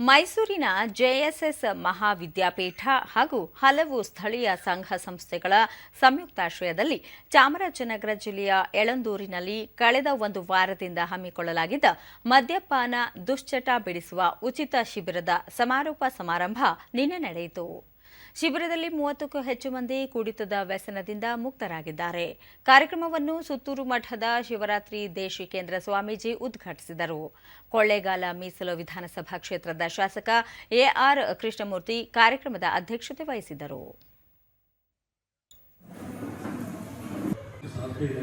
ಮೈಸೂರಿನ ಜೆಎಸ್ಎಸ್ ಮಹಾವಿದ್ಯಾಪೀಠ ಹಾಗೂ ಹಲವು ಸ್ಥಳೀಯ ಸಂಘ ಸಂಸ್ಥೆಗಳ ಸಂಯುಕ್ತಾಶ್ರಯದಲ್ಲಿ ಚಾಮರಾಜನಗರ ಜಿಲ್ಲೆಯ ಎಳಂದೂರಿನಲ್ಲಿ ಕಳೆದ ಒಂದು ವಾರದಿಂದ ಹಮ್ಮಿಕೊಳ್ಳಲಾಗಿದ್ದ ಮದ್ಯಪಾನ ದುಶ್ಚಟ ಬಿಡಿಸುವ ಉಚಿತ ಶಿಬಿರದ ಸಮಾರೋಪ ಸಮಾರಂಭ ನಿನ್ನೆ ನಡೆಯಿತು. ಶಿಬಿರದಲ್ಲಿ ಮೂವತ್ತಕ್ಕೂ ಹೆಚ್ಚು ಮಂದಿ ಕುಡಿತದ ವ್ಯಸನದಿಂದ ಮುಕ್ತರಾಗಿದ್ದಾರೆ. ಕಾರ್ಯಕ್ರಮವನ್ನು ಸುತ್ತೂರು ಮಠದ ಶಿವರಾತ್ರಿ ದೇಶಿಕೇಂದ್ರ ಸ್ವಾಮೀಜಿ ಉದ್ಘಾಟಿಸಿದರು. ಕೊಳ್ಳೇಗಾಲ ಮೀಸಲು ವಿಧಾನಸಭಾ ಕ್ಷೇತ್ರದ ಶಾಸಕ ಎಆರ್ ಕೃಷ್ಣಮೂರ್ತಿ ಕಾರ್ಯಕ್ರಮದ ಅಧ್ಯಕ್ಷತೆ ವಹಿಸಿದ್ದರು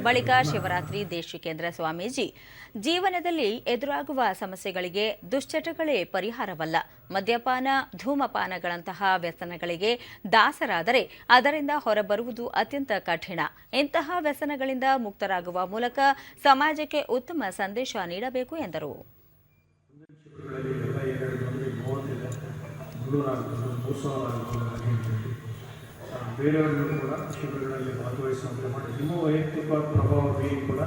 ಬಳಿಕ ಶಿವರಾತ್ರಿ ದೇಶಿಕೇಂದ್ರ ಸ್ವಾಮೀಜಿ, ಜೀವನದಲ್ಲಿ ಎದುರಾಗುವ ಸಮಸ್ಯೆಗಳಿಗೆ ದುಶ್ಚಟಗಳೇ ಪರಿಹಾರವಲ್ಲ. ಮದ್ಯಪಾನ, ಧೂಮಪಾನಗಳಂತಹ ವ್ಯಸನಗಳಿಗೆ ದಾಸರಾದರೆ ಅದರಿಂದ ಹೊರಬರುವುದು ಅತ್ಯಂತ ಕಠಿಣ. ಇಂತಹ ವ್ಯಸನಗಳಿಂದ ಮುಕ್ತರಾಗುವ ಮೂಲಕ ಸಮಾಜಕ್ಕೆ ಉತ್ತಮ ಸಂದೇಶ ನೀಡಬೇಕು ಎಂದರು. ಬೇರೆಯವರಿಗೂ ಕೂಡ ಎರಡು ಮಂದಿ ಮೂವತ್ತಿದೆ ಮುನ್ನೂರಾಗ್ತದೆ ಮೂರು ಸಾವಿರ ಆಗ್ತದೆ ಹಾಗೆ ಹೇಳ್ತೀವಿ. ಆ, ಬೇರೆಯವ್ರಿಗೂ ಕೂಡ ಶಿಬಿರಗಳಲ್ಲಿ ಭಾಗವಹಿಸುವಂತೆ ಮಾಡಿ ನಿಮ್ಮ ಬೀರಿ ಕೂಡ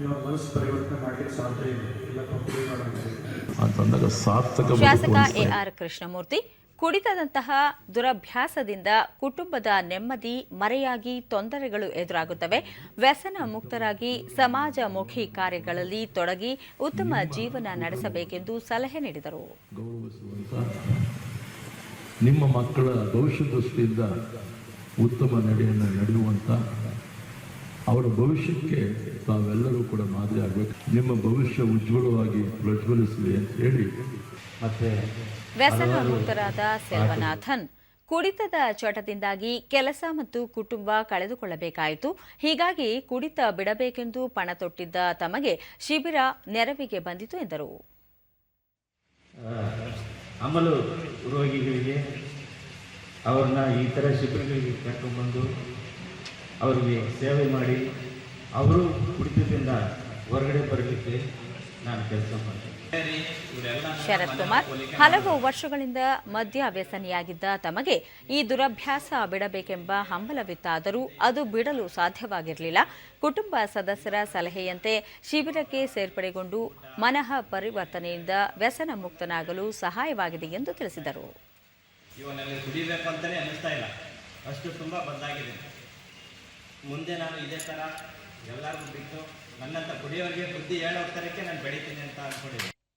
ನಿಮ್ಮ ಮನಸ್ಸು ಪರಿವರ್ತನೆ ಮಾಡಲಿಕ್ಕೆ ಸಾಧ್ಯ ಇದೆ ಇಲ್ಲ ಕಂಪ್ನಿ ಮಾಡೋದು ಅಂತಂದಾಗ ಸಾರ್ಥಕ ಶಾಸಕ A R A R Krishnamurthy ಕುಡಿತದಂತಹ ದುರಭ್ಯಾಸದಿಂದ ಕುಟುಂಬದ ನೆಮ್ಮದಿ ಮರೆಯಾಗಿ ತೊಂದರೆಗಳು ಎದುರಾಗುತ್ತವೆ. ವ್ಯಸನ ಮುಕ್ತರಾಗಿ ಸಮಾಜಮುಖಿ ಕಾರ್ಯಗಳಲ್ಲಿ ತೊಡಗಿ ಉತ್ತಮ ಜೀವನ ನಡೆಸಬೇಕೆಂದು ಸಲಹೆ ನೀಡಿದರು. ಗೌರವಿಸುವಂತ ನಿಮ್ಮ ಮಕ್ಕಳ ಭವಿಷ್ಯ ದೃಷ್ಟಿಯಿಂದ ಉತ್ತಮ ನಡೆಯನ್ನು ನಡೆಯುವಂತ ಅವರ ಭವಿಷ್ಯಕ್ಕೆ ತಾವೆಲ್ಲರೂ ಕೂಡ ಮಾದರಿ ಆಗಬೇಕು. ನಿಮ್ಮ ಭವಿಷ್ಯ ಉಜ್ವಲವಾಗಿ ಪ್ರಜ್ವಲಿಸಲಿ ಅಂತ ಹೇಳಿ. ಮತ್ತೆ ವ್ಯಸನ ಮುಕ್ತರಾದ ಸೆಲ್ವನಾಥನ್ ಕುಡಿತದ ಚಟದಿಂದಾಗಿ ಕೆಲಸ ಮತ್ತು ಕುಟುಂಬ ಕಳೆದುಕೊಳ್ಳಬೇಕಾಯಿತು. ಹೀಗಾಗಿ ಕುಡಿತ ಬಿಡಬೇಕೆಂದು ಪಣ ತೊಟ್ಟಿದ್ದ ತಮಗೆ ಶಿಬಿರ ನೆರವಿಗೆ ಬಂದಿತು ಎಂದರು. ಅಮಲು ರೋಗಿಗಳಿಗೆ ಅವ್ರನ್ನ ಈ ಥರ ಶಿಬಿರಗಳಿಗೆ ಕರ್ಕೊಂಡ್ಬಂದು ಅವರಿಗೆ ಸೇವೆ ಮಾಡಿ ಅವರು ಕುಡಿತದಿಂದ ಹೊರಗಡೆ ಬರಲಿಕ್ಕೆ ನಾನು ಕೆಲಸ ಮಾಡ್ತೀನಿ. ಶರತ್ ಕುಮಾರ್ ಹಲವು ವರ್ಷಗಳಿಂದ ಮದ್ಯ ವ್ಯಸನಿಯಾಗಿದ್ದ ತಮಗೆ ಈ ದುರಭ್ಯಾಸ ಬಿಡಬೇಕೆಂಬ ಹಂಬಲವಿತ್ತಾದರೂ ಅದು ಬಿಡಲು ಸಾಧ್ಯವಾಗಿರಲಿಲ್ಲ. ಕುಟುಂಬ ಸದಸ್ಯರ ಸಲಹೆಯಂತೆ ಶಿಬಿರಕ್ಕೆ ಸೇರ್ಪಡೆಗೊಂಡು ಮನಃ ಪರಿವರ್ತನೆಯಿಂದ ವ್ಯಸನ ಮುಕ್ತನಾಗಲು ಸಹಾಯವಾಗಿದೆ ಎಂದು ತಿಳಿಸಿದರು. ಅಷ್ಟು ತುಂಬ ಬದಲಾಗಿದೆ ಮುಂದೆ ನಾನು ಇದೇ ಥರ ಎಲ್ಲರಿಗೂ ಬಿಟ್ಟು ನನ್ನಂಥ ಕುಡಿಯೋರಿಗೆ ಬುದ್ಧಿ ಹೇಳೋ ಥರಕ್ಕೆ ನಾನು ಬೆಳಿತೀನಿ ಅಂತ ಅಂದ್ಕೊಂಡಿದ್ದೀನಿ